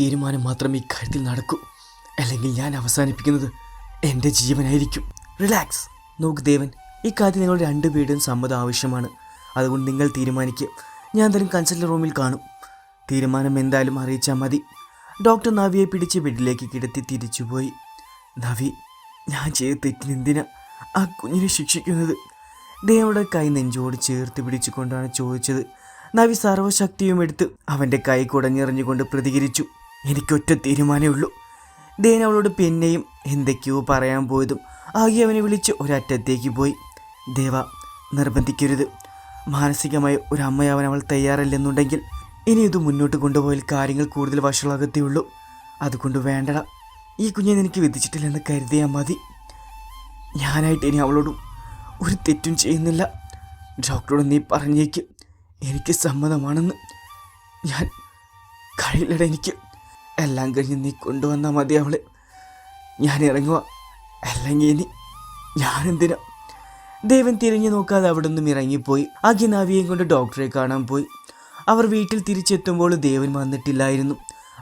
തീരുമാനം മാത്രം ഇക്കാര്യത്തിൽ നടക്കൂ. അല്ലെങ്കിൽ ഞാൻ അവസാനിപ്പിക്കുന്നത് എന്റെ ജീവനായിരിക്കും. റിലാക്സ് നോക്ക് ദേവൻ ഇക്കാര്യത്തിൽ നിങ്ങൾ രണ്ടുപേരുടെയും സമ്മതം ആവശ്യമാണ്. അതുകൊണ്ട് നിങ്ങൾ തീരുമാനിക്കുക ഞാൻ തരും കൺസൾട്ടൻ റൂമിൽ കാണും. തീരുമാനം എന്തായാലും അറിയിച്ചാൽ മതി. ഡോക്ടർ നവിയെ പിടിച്ച് ബെഡിലേക്ക് കിടത്തി തിരിച്ചുപോയി. നവി ഞാൻ ചെയ്ത തെറ്റിനെന്തിനാ ആ കുഞ്ഞിനെ ശിക്ഷിക്കുന്നത്? ദേവയുടെ കൈ നെഞ്ചോട് ചേർത്ത് പിടിച്ചുകൊണ്ടാണ് ചോദിച്ചത്. നവി സർവശക്തിയും എടുത്ത് അവന്റെ കൈ കുടഞ്ഞെറിഞ്ഞുകൊണ്ട് പ്രതികരിച്ചു. എനിക്കൊറ്റ തീരുമാനമേ ഉള്ളൂ ദേൻ അവളോട് പിന്നെയും എന്തൊക്കെയോ പറയാൻ പോയതും ആകെ അവനെ വിളിച്ച് ഒരറ്റത്തേക്ക് പോയി. ദേവ നിർബന്ധിക്കരുത്. മാനസികമായി ഒരു അമ്മയാവാൻ അവൾ തയ്യാറല്ലെന്നുണ്ടെങ്കിൽ ഇനി ഇത് മുന്നോട്ട് കൊണ്ടുപോയാൽ കാര്യങ്ങൾ കൂടുതൽ വഷളാകത്തേ ഉള്ളൂ അതുകൊണ്ട് വേണ്ടട. ഈ കുഞ്ഞെ എനിക്ക് വിധിച്ചിട്ടില്ലെന്ന് കരുതിയാൽ മതി. ഞാനായിട്ട് ഇനി അവളോടും ഒരു തെറ്റും ചെയ്യുന്നില്ല. ഡോക്ടറോട് നീ പറഞ്ഞേക്ക്. എനിക്ക് സമ്മതമാണെന്ന് ഞാൻ കഴിയില്ലട എനിക്ക്. എല്ലാം കഴിഞ്ഞ് നീ കൊണ്ടുവന്നാൽ മതി അവളെ. ഞാൻ ഇറങ്ങുക അല്ലെങ്കിൽ ഇനി ഞാനെന്തിനാ? ദേവൻ തിരിഞ്ഞു നോക്കാതെ അവിടെ നിന്നും ഇറങ്ങിപ്പോയി. അഖിനാവിയെയും കൊണ്ട് ഡോക്ടറെ കാണാൻ പോയി. അവർ വീട്ടിൽ തിരിച്ചെത്തുമ്പോൾ ദേവൻ വന്നിട്ടില്ലായിരുന്നു.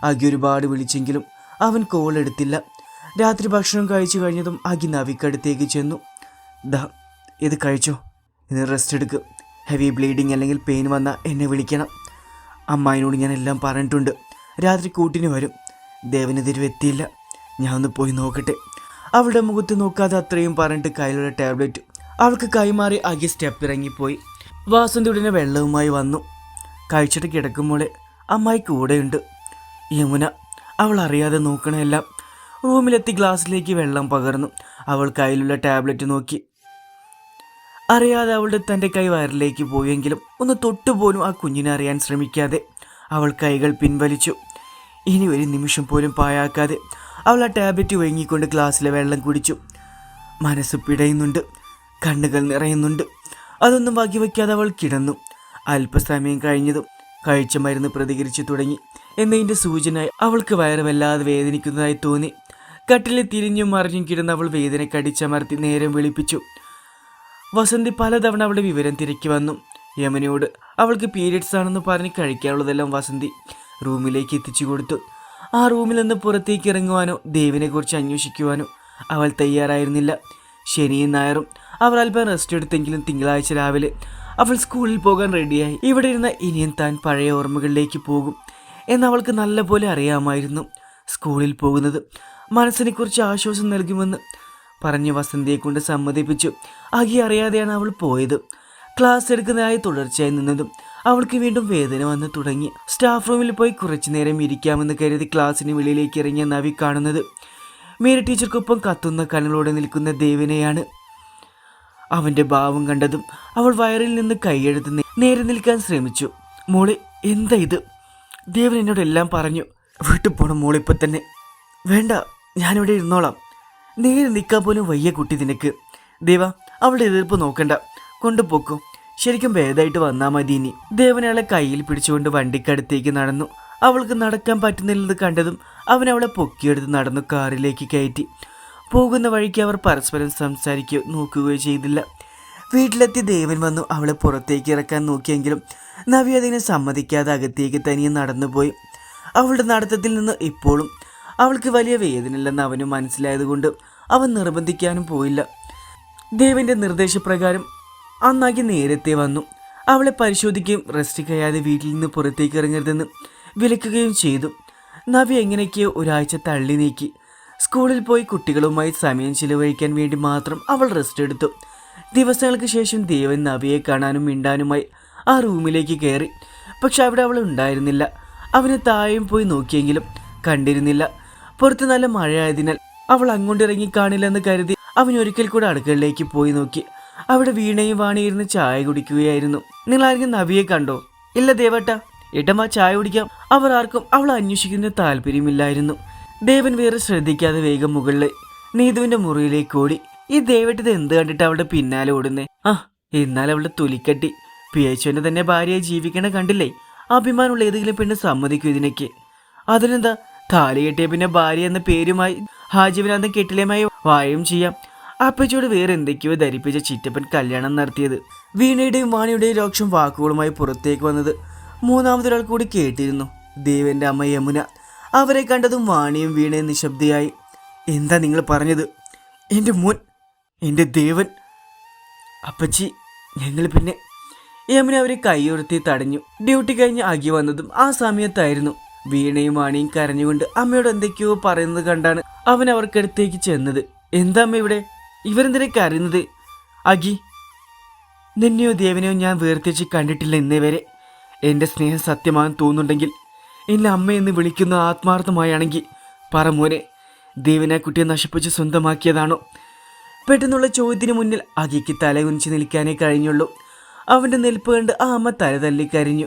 അഖി ഒരുപാട് വിളിച്ചെങ്കിലും അവൻ കോൾ എടുത്തില്ല. രാത്രി ഭക്ഷണം കഴിച്ചു കഴിഞ്ഞതും അഖി നവിക്കടുത്തേക്ക് ചെന്നു. ദാ ഇത് കഴിച്ചോ? ഇത് റെസ്റ്റ് എടുക്കുക ഹെവി ബ്ലീഡിങ് അല്ലെങ്കിൽ പെയിൻ വന്നാൽ എന്നെ വിളിക്കണം. അമ്മായിനോട് ഞാൻ എല്ലാം പറഞ്ഞിട്ടുണ്ട്. രാത്രി കൂട്ടിന് വരും. ദേവന് എത്തിയില്ല. ഞാൻ ഒന്ന് പോയി നോക്കട്ടെ. അവളുടെ മുഖത്ത് നോക്കാതെ അത്രയും പറഞ്ഞിട്ട് കയ്യിലുള്ള ടാബ്ലറ്റ് അവൾക്ക് കൈമാറി അകി സ്റ്റെപ്പ് ഇറങ്ങിപ്പോയി വാസന്തി ഉടനെ വെള്ളവുമായി വന്നു. കഴിച്ചിട്ട് കിടക്കുമ്പോളെ അമ്മായി കൂടെയുണ്ട്. യമുന അവൾ അറിയാതെ നോക്കണെല്ലാം റൂമിലെത്തി ഗ്ലാസ്സിലേക്ക് വെള്ളം പകർന്നു. അവൾ കയ്യിലുള്ള ടാബ്ലറ്റ് നോക്കി. അറിയാതെ അവളുടെ തന്റെ കൈ വയറിലേക്ക് പോയെങ്കിലും ഒന്ന് തൊട്ടുപോലും ആ കുഞ്ഞിനെ അറിയാൻ ശ്രമിക്കാതെ അവൾ കൈകൾ പിൻവലിച്ചു. ഇനി ഒരു നിമിഷം പോലും പായാക്കാതെ അവൾ ആ ടാബ്ലറ്റ് വഴങ്ങിക്കൊണ്ട് ഗ്ലാസ്സിലെ വെള്ളം കുടിച്ചു. മനസ്സ് പിടയുന്നുണ്ട്. കണ്ണുകൾ നിറയുന്നുണ്ട്. അതൊന്നും ബാക്കി വയ്ക്കാതെ അവൾ കിടന്നു. അല്പസമയം കഴിഞ്ഞതും കഴിച്ച മരുന്ന് പ്രതികരിച്ചു തുടങ്ങി. എന്നതിന്റെ സൂചന അവൾക്ക് വയറുമല്ലാതെ വേദനിക്കുന്നതായി തോന്നി. കട്ടിലെ തിരിഞ്ഞും മറിഞ്ഞും കിടന്ന് അവൾ വേദന കടിച്ചമർത്തി നേരം വിളിപ്പിച്ചു. വസന്തി പലതവണ അവളുടെ വിവരം തിരക്കി വന്നു. യമനയോട് അവൾക്ക് പീരിയഡ്സ് ആണെന്ന് പറഞ്ഞ് കഴിക്കാനുള്ളതെല്ലാം വസന്തി. റൂമിലേക്ക് എത്തിച്ചു കൊടുത്തു. ആ റൂമിൽ നിന്ന് പുറത്തേക്ക് ഇറങ്ങുവാനോ ദേവിനെക്കുറിച്ച് അന്വേഷിക്കുവാനോ അവൾ തയ്യാറായിരുന്നില്ല. ശനിയും നായറും അവർ അല്പം റെസ്റ്റ് എടുത്തെങ്കിലും തിങ്കളാഴ്ച രാവിലെ അവൾ സ്കൂളിൽ പോകാൻ റെഡിയായി ഇവിടെ ഇരുന്ന ഇനിയും താൻ പഴയ ഓർമ്മകളിലേക്ക് പോകും എന്നവൾക്ക് നല്ലപോലെ അറിയാമായിരുന്നു. സ്കൂളിൽ പോകുന്നത് മനസ്സിനെക്കുറിച്ച് ആശ്വാസം നൽകുമെന്ന് പറഞ്ഞ് വസന്തിയെ കൊണ്ട് സമ്മതിപ്പിച്ചു. അകി അറിയാതെയാണ് അവൾ പോയത്. ക്ലാസ് എടുക്കുന്നതായി തുടർച്ചയായി നിന്നതും അവൾക്ക് വീണ്ടും വേദന വന്ന് തുടങ്ങി. സ്റ്റാഫ് റൂമിൽ പോയി കുറച്ചു നേരം ഇരിക്കാമെന്ന് കരുതി ക്ലാസ്സിന് വെളിയിലേക്ക് ഇറങ്ങിയ നവി കാണുന്നത്. മേരി ടീച്ചർക്കൊപ്പം കത്തുന്ന കണ്ണുകളോടെ നിൽക്കുന്ന ദേവിനെയാണ്. അവന്റെ ഭാവം കണ്ടതും അവൾ വയറിൽ നിന്ന് കൈയെടുത്ത് നേരെ നിൽക്കാൻ ശ്രമിച്ചു. മോളെ എന്താ ഇത്? ദേവൻ എന്നോട് എല്ലാം പറഞ്ഞു. വീട്ടിൽ പോണം മോളിപ്പോൾ തന്നെ. വേണ്ട ഞാനിവിടെ ഇരുന്നോളാം. നേരെ നിൽക്കാൻ പോലും വയ്യ കുട്ടി നിനക്ക്. ദേവ അവളുടെ എതിർപ്പ് നോക്കണ്ട. കൊണ്ടുപോക്കോ. ശരിക്കും ഭേദമായിട്ട് വന്നാൽ മതി ഇനി. ദേവനയാളെ കയ്യിൽ പിടിച്ചുകൊണ്ട് വണ്ടിക്കടുത്തേക്ക് നടന്നു. അവൾക്ക് നടക്കാൻ പറ്റുന്നില്ലെന്ന് കണ്ടതും അവൻ അവളെ പൊക്കിയെടുത്ത് നടന്നു കാറിലേക്ക് കയറ്റി. പോകുന്ന വഴിക്ക് അവർ പരസ്പരം സംസാരിക്കുകയോ നോക്കുകയോ ചെയ്തില്ല. വീട്ടിലെത്തി ദേവൻ വന്നു അവളെ പുറത്തേക്ക് ഇറക്കാൻ നോക്കിയെങ്കിലും നവി അതിനെ സമ്മതിക്കാതെ അകത്തേക്ക് തനിയെ നടന്നുപോയി. അവളുടെ നടത്തത്തിൽ നിന്ന് ഇപ്പോഴും അവൾക്ക് വലിയ വേദനയില്ലെന്ന് അവന് മനസ്സിലായതുകൊണ്ട് അവൻ നിർബന്ധിക്കാനും പോയില്ല. ദേവന്റെ നിർദ്ദേശപ്രകാരം അന്നാക്കി നേരത്തെ വന്നു. അവളെ പരിശോധിക്കുകയും റെസ്റ്റ് കഴിയാതെ വീട്ടിൽ നിന്ന് പുറത്തേക്ക് ഇറങ്ങരുതെന്ന് വിലക്കുകയും ചെയ്തു. നവി എങ്ങനെയൊക്കെയോ ഒരാഴ്ച തള്ളി നീക്കി. സ്കൂളിൽ പോയി കുട്ടികളുമായി സമയം ചിലവഴിക്കാൻ വേണ്ടി മാത്രം അവൾ റെസ്റ്റ് എടുത്തു. ദിവസങ്ങൾക്ക് ശേഷം ദേവൻ നവിയെ കാണാനും മിണ്ടാനുമായി ആ റൂമിലേക്ക് കയറി. പക്ഷെ അവിടെ അവൾ ഉണ്ടായിരുന്നില്ല. അവന് താഴെയും പോയി നോക്കിയെങ്കിലും കണ്ടിരുന്നില്ല. പുറത്ത് നല്ല മഴയായതിനാൽ അവൾ അങ്ങോട്ടിറങ്ങി കാണില്ലെന്ന് കരുതി അവൻ ഒരിക്കൽ കൂടെ അടുക്കളയിലേക്ക് പോയി നോക്കി. അവിടെ വീണയും വാണിയിരുന്ന് ചായ കുടിക്കുകയായിരുന്നു. നിങ്ങൾ ആരെങ്കിലും നവിയെ കണ്ടോ. ഇല്ല ദേവട്ട ഇടമ ചായ കുടിക്കാം. അവർ ആർക്കും അവൾ അന്വേഷിക്കുന്ന താല്പര്യമില്ലായിരുന്നു. ദേവൻ വേറെ ശ്രദ്ധിക്കാതെ വേഗം മുകളിലെ നീതുവിന്റെ മുറിയിലേക്ക് ഓടി. ഈ ദേവട്ടിത് എന്ത് കണ്ടിട്ട് അവളുടെ പിന്നാലെ ഓടുന്നേ? ആ എന്നാൽ അവളുടെ തുലിക്കട്ടി. പി എച്ച് തന്നെ ഭാര്യയെ ജീവിക്കണ കണ്ടില്ലേ? അഭിമാനമുള്ള ഏതെങ്കിലും പെണ്ണ് സമ്മതിക്കും ഇതിനൊക്കെ. അതിനെന്താ? താലി കെട്ടിയ പിന്നെ ഭാര്യ എന്ന പേരുമായി ഹാജിവിനാന്തം കെട്ടിലേമായി വായും ചെയ്യാം. അപ്പച്ചോട് വേറെ എന്തൊക്കെയോ ധരിപ്പിച്ച ചിറ്റപ്പൻ കല്യാണം നടത്തിയത്. വീണയുടെയും വാണിയുടെയും രോക്ഷം വാക്കുകളുമായി പുറത്തേക്ക് വന്നത് മൂന്നാമതൊരാൾ കൂടി കേട്ടിരുന്നു. ദേവന്റെ അമ്മ യമുന. അവരെ കണ്ടതും വാണിയും വീണയും നിശബ്ദയായി. എന്താ നിങ്ങൾ പറഞ്ഞത്? എന്റെ മോൻ എന്റെ ദേവൻ. അപ്പച്ചി ഞങ്ങൾ പിന്നെ യമുന അവരെ കൈയുയർത്തി തടഞ്ഞു. ഡ്യൂട്ടി കഴിഞ്ഞ് അകി വന്നതും ആ സമയത്തായിരുന്നു. വീണയും വാണിയും കരഞ്ഞുകൊണ്ട് അമ്മയോട് എന്തൊക്കെയോ പറയുന്നത് കണ്ടാണ് അവൻ അവർക്കടുത്തേക്ക് ചെന്നത്. എന്താ അമ്മ ഇവിടെ? ഇവരെന്തിനെ കരയുന്നത്? അഗി നിന്നെയോ ദേവനെയോ ഞാൻ വേർതിരിച്ച് കണ്ടിട്ടില്ല ഇന്നേ വരെ. എന്റെ സ്നേഹം സത്യമാണെന്ന് തോന്നുന്നുണ്ടെങ്കിൽ എന്നെ അമ്മയെന്ന് വിളിക്കുന്ന ആത്മാർത്ഥമായാണെങ്കിൽ പറ മോനെ ദേവനെ കുട്ടിയെ നശിപ്പിച്ച് സ്വന്തമാക്കിയതാണോ? പെട്ടെന്നുള്ള ചോദ്യത്തിന് മുന്നിൽ അഗിക്ക് തല കുനിച്ച് നിൽക്കാനേ കഴിഞ്ഞുള്ളൂ. അവന്റെ നിൽപ്പ് കണ്ട് ആ അമ്മ തല തല്ലി കരിഞ്ഞു.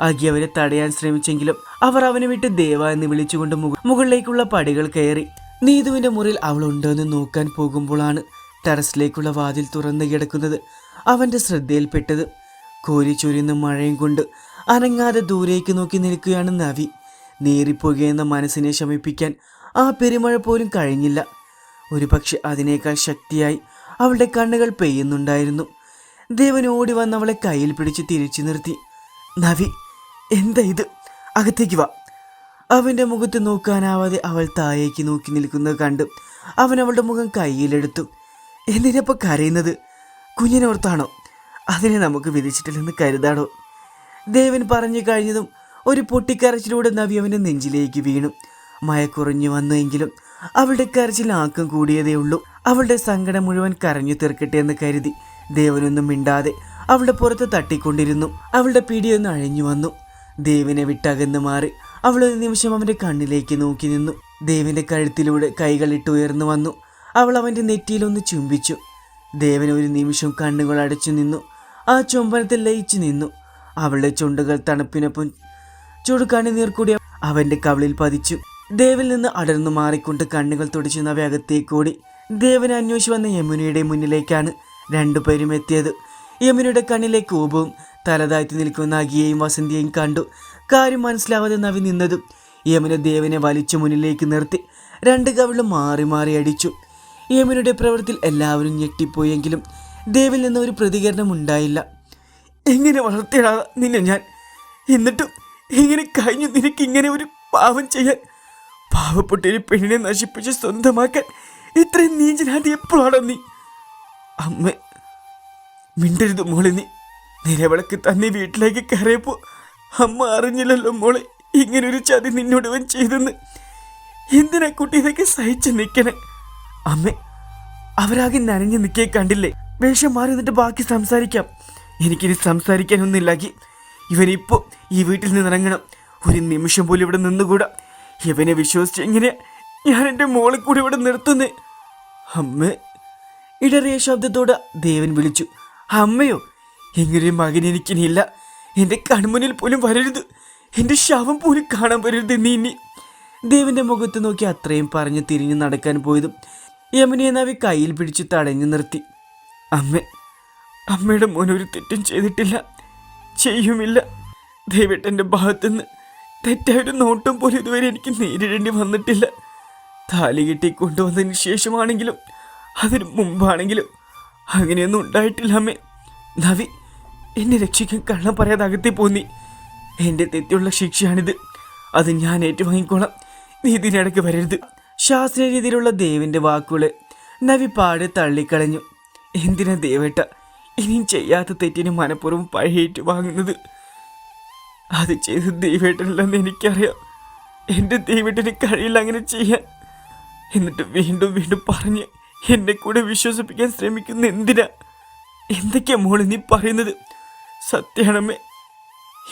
അഗി അവരെ തടയാൻ ശ്രമിച്ചെങ്കിലും അവർ അവനെ വിട്ട് ദേവ എന്ന് വിളിച്ചുകൊണ്ട് മുക- മുകളിലേക്കുള്ള പടികൾ കയറി. നീതുവിന്റെ മുറിയിൽ അവൾ ഉണ്ടോയെന്ന് നോക്കാൻ പോകുമ്പോഴാണ് ടെറസിലേക്കുള്ള വാതിൽ തുറന്നു കിടക്കുന്നത് അവന്റെ ശ്രദ്ധയിൽപ്പെട്ടത്. കോരി ചൊരിയുന്ന മഴയും കൊണ്ട് അനങ്ങാതെ ദൂരേക്ക് നോക്കി നിൽക്കുകയാണ് നവി. നേറിപ്പോകുന്ന മനസ്സിനെ ശമിപ്പിക്കാൻ ആ പെരുമഴ പോലും കഴിഞ്ഞില്ല. ഒരുപക്ഷെ അതിനേക്കാൾ ശക്തിയായി അവളുടെ കണ്ണുകൾ പെയ്യുന്നുണ്ടായിരുന്നു. ദേവൻ ഓടി വന്ന് അവളെ കയ്യിൽ പിടിച്ച് തിരിച്ചു നിർത്തി. നവി എന്താ ഇത്? അകത്തേക്ക് വാ. അവന്റെ മുഖത്ത് നോക്കാനാവാതെ അവൾ താഴേക്ക് നോക്കി നിൽക്കുന്നത് കണ്ട് അവൻ അവളുടെ മുഖം കയ്യിലെടുത്തു. എന്തിനപ്പോൾ കരയുന്നത്? കുഞ്ഞിനോർത്താണോ അതിനെ നമുക്ക് വിധിച്ചിട്ടില്ലെന്ന് കരുതാണോ? ദേവൻ പറഞ്ഞു കഴിഞ്ഞതും ഒരു പൊട്ടിക്കരച്ചിലൂടെ നവി അവന്റെ നെഞ്ചിലേക്ക് വീണു. മയ കുറഞ്ഞു വന്നുവെങ്കിലും അവളുടെ കരച്ചിൽ ആക്കം കൂടിയതേ ഉള്ളൂ. അവളുടെ സങ്കടം മുഴുവൻ കരഞ്ഞു തീർക്കട്ടെ എന്ന് കരുതി ദേവനൊന്നും മിണ്ടാതെ അവളുടെ പുറത്ത് തട്ടിക്കൊണ്ടിരുന്നു. അവളുടെ പിടിയൊന്ന് അഴിഞ്ഞു വന്നു. ദേവിനെ വിട്ടകന്ന് മാറി അവൾ ഒരു നിമിഷം അവന്റെ കണ്ണിലേക്ക് നോക്കി നിന്നു. ദേവിന്റെ കഴുത്തിലൂടെ കൈകളിട്ട് ഉയർന്നു വന്നു. അവൾ അവന്റെ നെറ്റിയിലൊന്ന് ചുംബിച്ചു. ദേവൻ ഒരു നിമിഷം കണ്ണുകൾ അടച്ചു നിന്നു. ആ ചുംബനത്തിൽ ലയിച്ചു നിന്നു. അവളുടെ ചുണ്ടുകൾ തണുപ്പിനൊപ്പം ചുടുകണ്ണി നീർക്കൂടി അവന്റെ കവളിൽ പതിച്ചു. ദേവിൽ നിന്ന് അടർന്നു മാറിക്കൊണ്ട് കണ്ണുകൾ തുടച്ചു നവ ദേവൻ അന്വേഷിച്ചു വന്ന യമുനയുടെ മുന്നിലേക്കാണ് രണ്ടുപേരും എത്തിയത്. യമുനയുടെ കണ്ണിലെ കോപവും തലതാഴ്ത്തി നിൽക്കുന്ന അകിയെയും വസന്തിയെയും കണ്ടു. കാര്യം മനസ്സിലാവാതെ നവി നിന്നതും യമുന ദേവനെ വലിച്ചു മുന്നിലേക്ക് നിർത്തി. രണ്ട് കവിളും മാറി മാറി അടിച്ചു. യമുനയുടെ പ്രവൃത്തിയിൽ എല്ലാവരും ഞെട്ടിപ്പോയെങ്കിലും ദേവിൽ നിന്ന് ഒരു പ്രതികരണം ഉണ്ടായില്ല. എങ്ങനെ വളർത്തിയിടാതെ നിന്നെ ഞാൻ? എന്നിട്ടും എങ്ങനെ കഴിഞ്ഞു നിനക്ക് ഇങ്ങനെ ഒരു പാവം ചെയ്യാൻ? പാവപ്പെട്ട ഒരു പെണ്ണിനെ നശിപ്പിച്ച് സ്വന്തമാക്കാൻ ഇത്രയും നീഞ്ചനായിട്ട് എപ്പോഴാണോ നീ? അമ്മ മിണ്ടരുത് മോളെ നീ. നിലവിളക്ക് തന്നെ വീട്ടിലേക്ക് കയറിയപ്പോൾ അമ്മ അറിഞ്ഞില്ലല്ലോ മോളെ ഇങ്ങനൊരു ചതി നിന്നോടുവൻ ചെയ്തെന്ന്. എന്തിനാ കുട്ടി ഇതൊക്കെ സഹിച്ചു നിൽക്കണേ അമ്മ അവരാകെ നനഞ്ഞു നിൽക്കേ കണ്ടില്ലേ? വേഷം മാറി നിന്നിട്ട് ബാക്കി സംസാരിക്കാം. എനിക്കിനി സംസാരിക്കാനൊന്നുമില്ലാക്കി ഇവനിപ്പോൾ ഈ വീട്ടിൽ നിന്ന് ഇറങ്ങണം ഒരു നിമിഷം പോലും ഇവിടെ നിന്നുകൂടാ. ഇവനെ വിശ്വസിച്ച് എങ്ങനെ ഞാൻ എന്റെ മോളെ കൂടി ഇവിടെ നിർത്തുന്നേ. അമ്മ ഇടറിയ ശബ്ദത്തോടെ ദേവൻ വിളിച്ചു. അമ്മയോ ഇങ്ങനൊരു മകൻ എനിക്കിനിയില്ല. എന്റെ കൺമുന്നിൽ പോലും വരരുത്. എന്റെ ശവം പോലും കാണാൻ വരരുത് നീ ഇനി. ദേവന്റെ മുഖത്ത് നോക്കി അത്രയും പറഞ്ഞ് തിരിഞ്ഞു നടക്കാൻ പോയതും യമുനയെ നവി കയ്യിൽ പിടിച്ച് തടഞ്ഞു നിർത്തി. അമ്മ അമ്മയുടെ മോൻ ഒരു തെറ്റും ചെയ്തിട്ടില്ല. ചെയ്യുമില്ല. ദൈവട്ടന്റെ ഭാഗത്തുനിന്ന് തെറ്റായൊരു നോട്ടം പോലും ഇതുവരെ എനിക്ക് നേരിടേണ്ടി വന്നിട്ടില്ല. താലി കെട്ടി കൊണ്ടുവന്നതിന് ശേഷമാണെങ്കിലും അതിന് മുമ്പാണെങ്കിലും അങ്ങനെയൊന്നും ഉണ്ടായിട്ടില്ല അമ്മേ. നവി എന്നെ രക്ഷിക്കാൻ കള്ളം പറയാതെ അകത്തി പോന്നി. എന്റെ തെറ്റുള്ള ശിക്ഷയാണിത്. അത് ഞാൻ ഏറ്റുവാങ്ങിക്കോളാം. നീ ഇതിനിടയ്ക്ക് വരരുത്. ശാസ്ത്രീയ രീതിയിലുള്ള ദേവിന്റെ വാക്കുകൾ നവി പാട് തള്ളിക്കളഞ്ഞു. എന്തിനാ ദേവേട്ട ഇനിയും ചെയ്യാത്ത തെറ്റിന് മനഃപൂർവം പഴയേറ്റ് വാങ്ങുന്നത്? അത് ചെയ്ത് ദേവേട്ടനില്ലെന്ന് എനിക്കറിയാം. എന്റെ ദൈവേട്ടന് കഴിയില്ല അങ്ങനെ ചെയ്യാൻ. എന്നിട്ട് വീണ്ടും വീണ്ടും പറഞ്ഞ് എന്നെ കൂടെ വിശ്വസിപ്പിക്കാൻ ശ്രമിക്കുന്ന എന്തിനാ? എന്തൊക്കെയാ മോൾ നീ പറയുന്നത്? സത്യാണമ്മേ.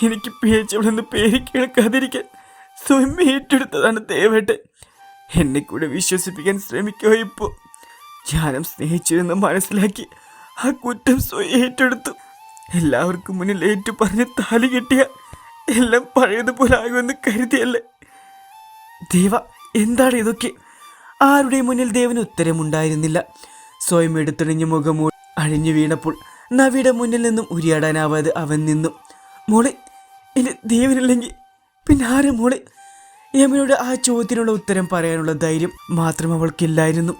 എനിക്ക് പേച്ചവിടെ നിന്ന് പേര് കേൾക്കാതിരിക്കാൻ സ്വയം ഏറ്റെടുത്തതാണ് ദേവേട്ടൻ. എന്നെ കൂടെ വിശ്വസിപ്പിക്കാൻ ശ്രമിക്കുക ഇപ്പോൾ? ഞാനും സ്നേഹിച്ചിരുന്ന് മനസ്സിലാക്കി ആ കുറ്റം സ്വയം ഏറ്റെടുത്തു. എല്ലാവർക്കും മുന്നിൽ ഏറ്റു പറഞ്ഞ് താലി കിട്ടിയ എല്ലാം പഴയതുപോലെ ആകുമെന്ന് കരുതിയല്ലേ? ദേവ എന്താണ് ഇതൊക്കെ? ആരുടെ മുന്നിൽ ദേവന് ഉത്തരമുണ്ടായിരുന്നില്ല. സ്വയം എടുത്തിണിഞ്ഞ് മുഖം അഴിഞ്ഞു വീണപ്പോൾ നവിയുടെ മുന്നിൽ നിന്നും ഉരിയാടാനാവാതെ അവൻ നിന്നു. മോളെ ഇനി ദേവനില്ലെങ്കിൽ പിന്നെ ആരെ മോളെ? യമനോട് ആ ചോദ്യത്തിനുള്ള ഉത്തരം പറയാനുള്ള ധൈര്യം മാത്രം അവൾക്കില്ലായിരുന്നു.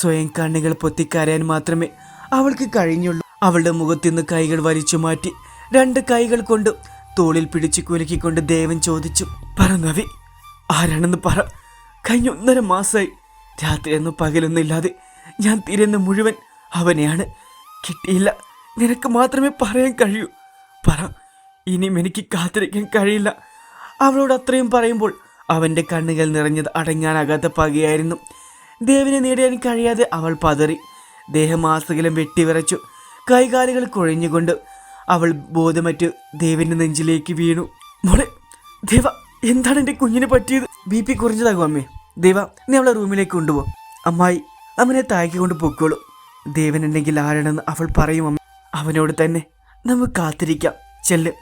സ്വയം കണ്ണുകൾ പൊത്തിക്കരയാൻ മാത്രമേ അവൾക്ക് കഴിഞ്ഞുള്ളൂ. അവളുടെ മുഖത്തു നിന്ന് കൈകൾ വലിച്ചു മാറ്റി രണ്ട് കൈകൾ കൊണ്ട് തോളിൽ പിടിച്ചു കുലുക്കിക്കൊണ്ട് ദേവൻ ചോദിച്ചു പറ നവി ആരാണെന്ന് പറ. കഴിഞ്ഞ ഒന്നര മാസമായി രാത്രിയൊന്നും പകലൊന്നും ഇല്ലാതെ ഞാൻ തിരുന്ന മുഴുവൻ അവനെയാണ്. കിട്ടിയില്ല. നിനക്ക് മാത്രമേ പറയാൻ കഴിയൂ. പറ. ഇനിയും എനിക്ക് കാത്തിരിക്കാൻ കഴിയില്ല. അവളോട് അത്രയും പറയുമ്പോൾ അവന്റെ കണ്ണുകൾ നിറഞ്ഞത് അടങ്ങാനാകാത്ത പകയായിരുന്നു. ദേവിനെ നേടിയാൻ കഴിയാതെ അവൾ പതറി. ദേഹം ആസകലം വെട്ടിവിറച്ചു. കൈകാലുകൾ കുഴഞ്ഞുകൊണ്ട് അവൾ ബോധമറ്റ് ദേവിന്റെ നെഞ്ചിലേക്ക് വീണു. മോളെ ദേവ എന്താണ് എന്റെ കുഞ്ഞിന് പറ്റിയത്? ബി പി കുറഞ്ഞതാകും അമ്മേ. ദേവ നീ അവളെ റൂമിലേക്ക് കൊണ്ടുപോ. അമ്മായി അവനെ താഴേക്ക് കൊണ്ട് പൊക്കോളൂ. ദേവനുണ്ടെങ്കിൽ ആരാണെന്ന് അവൾ പറയും അമ്മ. അവനോട് തന്നെ നമുക്ക് കാത്തിരിക്കാം. ചെല്ല്.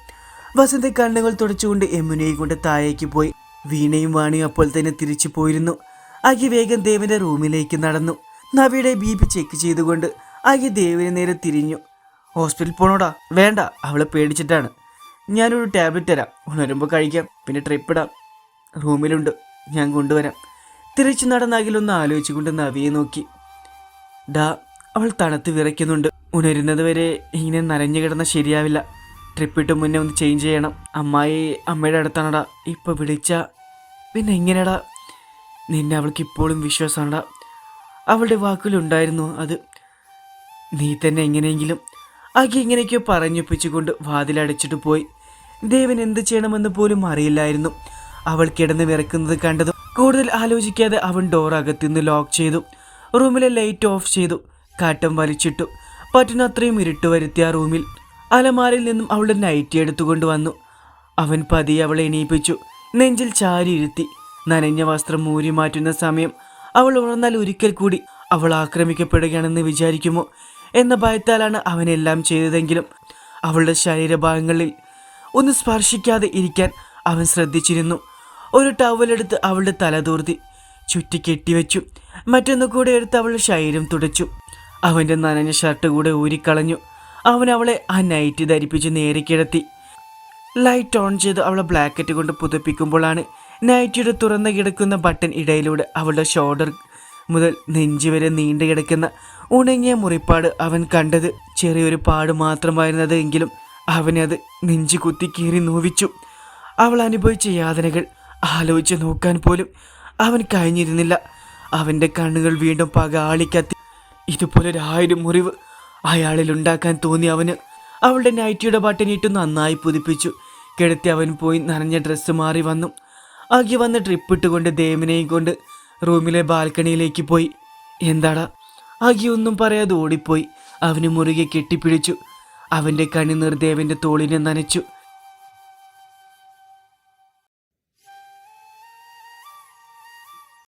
വസന്ത കണ്ണുകൾ തുടച്ചുകൊണ്ട് യമുനയെ കൊണ്ട് താഴേക്ക് പോയി. വീണയും വാണിയും അപ്പോൾ തന്നെ തിരിച്ചു പോയിരുന്നു. അഖി വേഗം ദേവന്റെ റൂമിലേക്ക് നടന്നു. നവിയുടെ ബി പി ചെക്ക് ചെയ്തുകൊണ്ട് അഖി ദേവിന് നേരെ തിരിഞ്ഞു. ഹോസ്പിറ്റലിൽ പോണോടാ. വേണ്ട അവളെ പേടിച്ചിട്ടാണ്. ഞാനൊരു ടാബ്ലറ്റ് തരാം. ഉണരുമ്പോൾ കഴിക്കാം. പിന്നെ ട്രിപ്പ് ഇടാം. റൂമിലുണ്ട്. ഞാൻ കൊണ്ടുവരാം. തിരിച്ചു നടന്ന അഖിലൊന്ന് ആലോചിച്ചുകൊണ്ട് നവിയെ നോക്കി. ഡാ അവൾ തണുത്ത് വിറയ്ക്കുന്നുണ്ട്. ഉണരുന്നത് വരെ ഇങ്ങനെ നനഞ്ഞു കിടന്ന ശരിയാവില്ല. ട്രിപ്പ് ഇട്ട് മുന്നേ ഒന്ന് ചേഞ്ച് ചെയ്യണം. അമ്മായി അമ്മയുടെ അടുത്താണടാ. ഇപ്പോൾ വിളിച്ച. പിന്നെ എങ്ങനെയാടാ നിന്നെ അവൾക്ക് ഇപ്പോഴും വിശ്വാസമാണടാ. അവളുടെ വാക്കിലുണ്ടായിരുന്നു അത്. നീ തന്നെ എങ്ങനെയെങ്കിലും ആകെ ഇങ്ങനെയൊക്കെയോ പറഞ്ഞൊപ്പിച്ചുകൊണ്ട് വാതിലടച്ചിട്ട് പോയി. ദേവൻ എന്ത് ചെയ്യണമെന്ന് പോലും അറിയില്ലായിരുന്നു. അവൾ കിടന്ന് വിറക്കുന്നത് കണ്ടതും കൂടുതൽ ആലോചിക്കാതെ അവൻ ഡോർ അകത്തുനിന്ന് ലോക്ക് ചെയ്തു. റൂമിലെ ലൈറ്റ് ഓഫ് ചെയ്തു. കാറ്റം വലിച്ചിട്ടു. പറ്റുന്ന അത്രയും ഇരുട്ട് വരുത്തിയ റൂമിൽ അലമാരിൽ നിന്നും അവളുടെ നൈറ്റി എടുത്തുകൊണ്ട് വന്നു അവൻ പതിയെ അവളെ എണീപ്പിച്ചു. നെഞ്ചിൽ ചാരി ഇരുത്തി. നനഞ്ഞ വസ്ത്രം മൂരി മാറ്റുന്ന സമയം അവൾ ഉണർന്നാൽ ഒരിക്കൽ കൂടി അവൾ ആക്രമിക്കപ്പെടുകയാണെന്ന് വിചാരിക്കുമോ എന്ന ഭയത്താലാണ് അവനെല്ലാം ചെയ്തതെങ്കിലും അവളുടെ ശരീരഭാഗങ്ങളിൽ ഒന്ന് സ്പർശിക്കാതെ ഇരിക്കാൻ അവൻ ശ്രദ്ധിച്ചിരുന്നു. ഒരു ടവലെടുത്ത് അവളുടെ തല തൂർത്തി. ചുറ്റി കെട്ടിവെച്ചു. മറ്റൊന്നു കൂടെ എടുത്ത് അവളുടെ ശരീരം തുടച്ചു. അവന്റെ നനഞ്ഞ ഷർട്ട് കൂടെ ഊരിക്കളഞ്ഞു. അവൻ അവളെ ആ നൈറ്റ് ധരിപ്പിച്ച് നേരെ കിടത്തി. ലൈറ്റ് ഓൺ ചെയ്ത് അവളെ ബ്ലാക്കറ്റ് കൊണ്ട് പുതപ്പിക്കുമ്പോഴാണ് നൈറ്റിയുടെ തുറന്ന് കിടക്കുന്ന ബട്ടൺ ഇടയിലൂടെ അവളുടെ ഷോൾഡർ മുതൽ നെഞ്ചു വരെ നീണ്ടു കിടക്കുന്ന ഉണങ്ങിയ മുറിപ്പാട് അവൻ കണ്ടത്. ചെറിയൊരു പാട് മാത്രമായിരുന്നത് എങ്കിലും അവനത് നെഞ്ചു കുത്തി കീറി നോവിച്ചു. അവൾ അനുഭവിച്ച യാതനകൾ ആലോചിച്ച് നോക്കാൻ പോലും അവൻ കഴിഞ്ഞിരുന്നില്ല. അവന്റെ കണ്ണുകൾ വീണ്ടും പക ആളിക്കത്തി ഇതുപോലെ ഒരു ആയിരം മുറിവ് അയാളിൽ ഉണ്ടാക്കാൻ തോന്നി അവന്. അവളുടെ നൈറ്റിയുടെ ബട്ടൺ ഇട്ട് നന്നായി പുതിപ്പിച്ചു. കിടത്തി അവൻ പോയി നനഞ്ഞ ഡ്രസ്സ് മാറി വന്നു. ആകെ വന്ന് ട്രിപ്പിട്ടുകൊണ്ട് ദേവനെയും കൊണ്ട് റൂമിലെ ബാൽക്കണിയിലേക്ക് പോയി. എന്താടാ? ആകെ ഒന്നും പറയാതെ ഓടിപ്പോയി. അവന് മുറുകെ കെട്ടിപ്പിടിച്ചു. അവന്റെ കണ്ണുനീർ ദേവന്റെ തോളിനെ നനച്ചു.